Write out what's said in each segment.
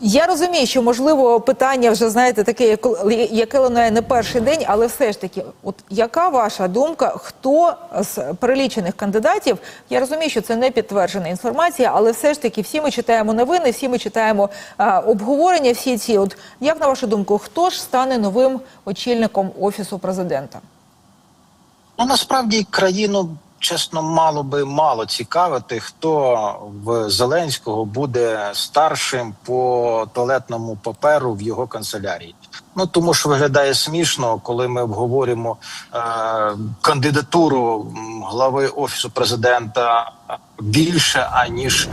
Я розумію, що можливо питання вже знаєте таке, як- яке лунає не перший день, але все ж таки, от яка ваша думка, хто з перелічених кандидатів? Я розумію, що це не підтверджена інформація, але все ж таки всі ми читаємо новини, всі ми читаємо а, обговорення. Всі ці, от як на вашу думку, хто ж стане новим очільником офісу президента? Ну насправді країну чесно мало би мало цікавити, хто в Зеленського буде старшим по туалетному паперу в його канцелярії. Ну тому що виглядає смішно, коли ми обговорюємо е, кандидатуру глави офісу президента більше аніж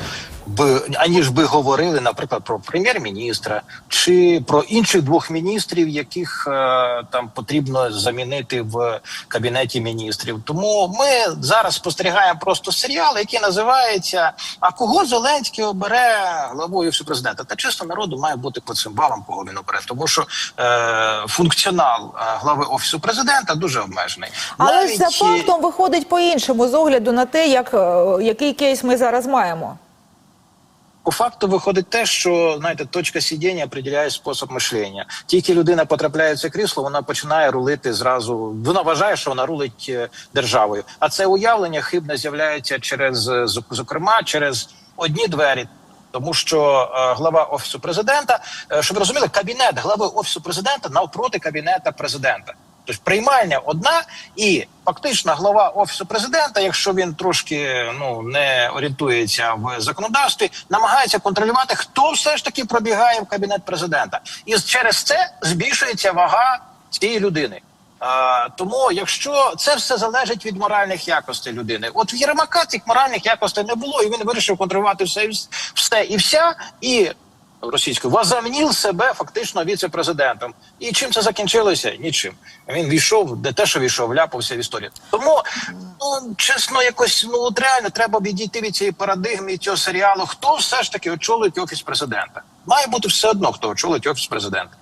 би аніж би говорили, наприклад, про прем'єр-міністра чи про інших двох міністрів, яких е, там потрібно замінити в кабінеті міністрів. Тому ми зараз спостерігаємо просто серіал, який називається А кого Зеленський обере главою офісу президента? Та чесно народу має бути по цим балам, кого він обере, тому що е, функціонал е, глави офісу президента дуже обмежений. Але ж за фактом виходить по-іншому з огляду на те, як е, який кейс ми зараз маємо. По факту виходить те, що знаєте, точка сидіння определяє спосіб мишлення. Тільки людина потрапляє в це крісло, вона починає рулити зразу. Вона вважає, що вона рулить е, державою. А це уявлення хибне з'являється через е, зокрема через одні двері. Тому що е, глава офісу президента, е, щоб ви розуміли, кабінет глави офісу президента навпроти кабінета президента. Тобто приймальня одна, і фактично глава офісу президента, якщо він трошки ну не орієнтується в законодавстві, намагається контролювати, хто все ж таки пробігає в кабінет президента, і через це збільшується вага цієї людини. А, тому, якщо це все залежить від моральних якостей людини, от в Єрмака цих моральних якостей не було, і він вирішив контролювати все, все і вся, і російською возомнів себе фактично віце-президентом. І чим це закінчилося? Нічим. Він війшов, де те, що війшов, ляпався в історію. Тому ну чесно, якось ну от реально треба відійти від цієї парадигми цього серіалу. Хто все ж таки очолить офіс президента? Має бути все одно, хто очолить офіс президента.